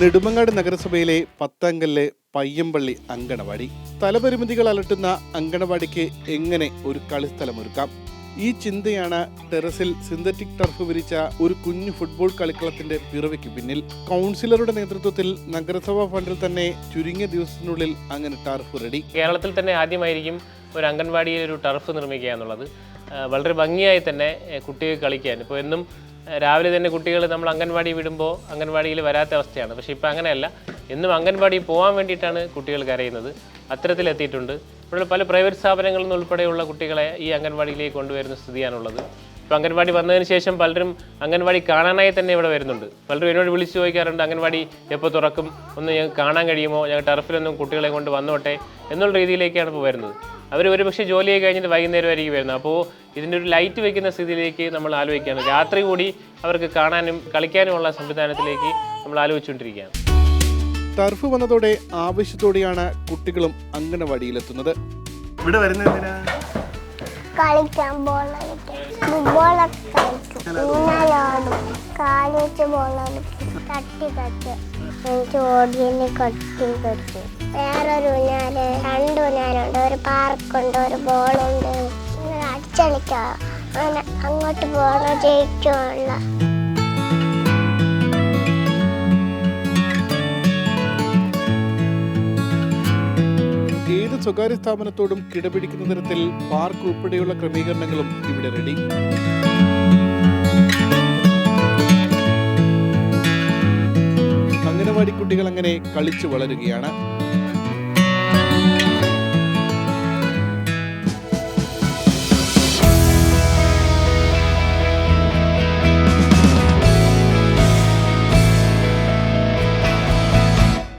നെടുമങ്ങാട് നഗരസഭയിലെ പത്തംഗല്ലെ പയ്യമ്പള്ളി അങ്കണവാടി. സ്ഥലപരിമിതികൾ അലട്ടുന്ന അങ്കണവാടിക്ക് എങ്ങനെ ഒരു കളിസ്ഥലമൊരുക്കാം? ഈ ചിന്തയാണ് ടെറസിൽ സിന്തറ്റിക് ടർഫ് വിരിച്ച ഒരു കുഞ്ഞു ഫുട്ബോൾ കളിക്കളത്തിന്റെ പിറവിക്ക് പിന്നിൽ. കൗൺസിലറുടെ നേതൃത്വത്തിൽ നഗരസഭാ ഫണ്ടിൽ തന്നെ ചുരുങ്ങിയ ദിവസത്തിനുള്ളിൽ അങ്ങനെ ടർഫ് റെഡി കേരളത്തിൽ തന്നെ ആദ്യമായിരിക്കും ഒരു അംഗൻവാടിയിൽ ഒരു ടർഫ് നിർമ്മിക്കുക എന്നുള്ളത്. വളരെ ഭംഗിയായി തന്നെ കുട്ടികൾ കളിക്കാൻ. ഇപ്പോൾ എന്നും രാവിലെ തന്നെ കുട്ടികൾ നമ്മൾ അംഗൻവാടി വിടുമ്പോൾ അംഗൻവാടിയിൽ വരാത്ത അവസ്ഥയാണ്. പക്ഷേ ഇപ്പോൾ അങ്ങനെയല്ല. എന്നും അംഗൻവാടി പോകാൻ വേണ്ടിയിട്ടാണ് കുട്ടികൾ കരയുന്നത്. അത്തരത്തിലെത്തിയിട്ടുണ്ട് ഇവിടെ പല പ്രൈവറ്റ് സ്ഥാപനങ്ങളിൽ നിന്ന് ഉൾപ്പെടെയുള്ള കുട്ടികളെ ഈ അംഗൻവാടിയിലേക്ക് കൊണ്ടുവരുന്ന സ്ഥിതിയാണുള്ളത്. ഇപ്പോൾ അംഗൻവാടി വന്നതിന് ശേഷം പലരും അംഗൻവാടി കാണാനായി തന്നെ ഇവിടെ വരുന്നുണ്ട്. പലരും എന്നോട് വിളിച്ചു ചോദിക്കാറുണ്ട് അംഗൻവാടി എപ്പോൾ തുറക്കും? ഒന്ന് ഞങ്ങൾക്ക് കാണാൻ കഴിയുമോ? ഞങ്ങൾ ടർഫിലൊന്നും കുട്ടികളെ കൊണ്ട് വന്നോട്ടെ? എന്നുള്ള രീതിയിലേക്കാണ് ഇപ്പോൾ വരുന്നത്. അവർ ഒരുപക്ഷെ ജോലിയൊക്കെ കഴിഞ്ഞിട്ട് വൈകുന്നേരം ആയിരിക്കും വരുന്നത്. അപ്പോൾ ഇതിന്റെ ഒരു ലൈറ്റ് വെക്കുന്ന സ്ഥിതിയിലേക്ക് നമ്മൾ ആലോചിക്കുകയാണ്. രാത്രി കൂടി അവർക്ക് കാണാനും കളിക്കാനുമുള്ള സംവിധാനത്തിലേക്ക് നമ്മൾ ആലോചിച്ചുകൊണ്ടിരിക്കുകയാണ്. ടർഫ് വന്നതോടെ ആവശ്യത്തോടെയാണ് കുട്ടികളും അങ്കണവാടിയിലെത്തുന്നത് ഇവിടെ വരുന്നതിനാ കളിക്കാൻ ബോൾ ഫുട്ബോളൊക്കെ കളിക്കും. ബോൾ കളിക്കും തട്ടി തട്ട്. എനിക്ക് ഓടിയന് കട്ടി കട്ടി വേറൊരു ഊഞ്ഞാൽ രണ്ട് ഊഞ്ഞാലുണ്ട്. ഒരു പാർക്കുണ്ട് ഒരു ബോളുണ്ട്. ഇങ്ങനെ അടിച്ചളിക്കാം അങ്ങനെ അങ്ങോട്ട് പോകണോ ജയിക്കുള്ള സ്വകാര്യ സ്ഥാപനത്തോടും കിടപിടിക്കുന്ന തരത്തിൽ പാർക്ക് ഉൾപ്പെടെയുള്ള ക്രമീകരണങ്ങളും ഇവിടെ റെഡി അംഗനവാടി കുട്ടികൾ അങ്ങനെ കളിച്ചു വളരുകയാണ്.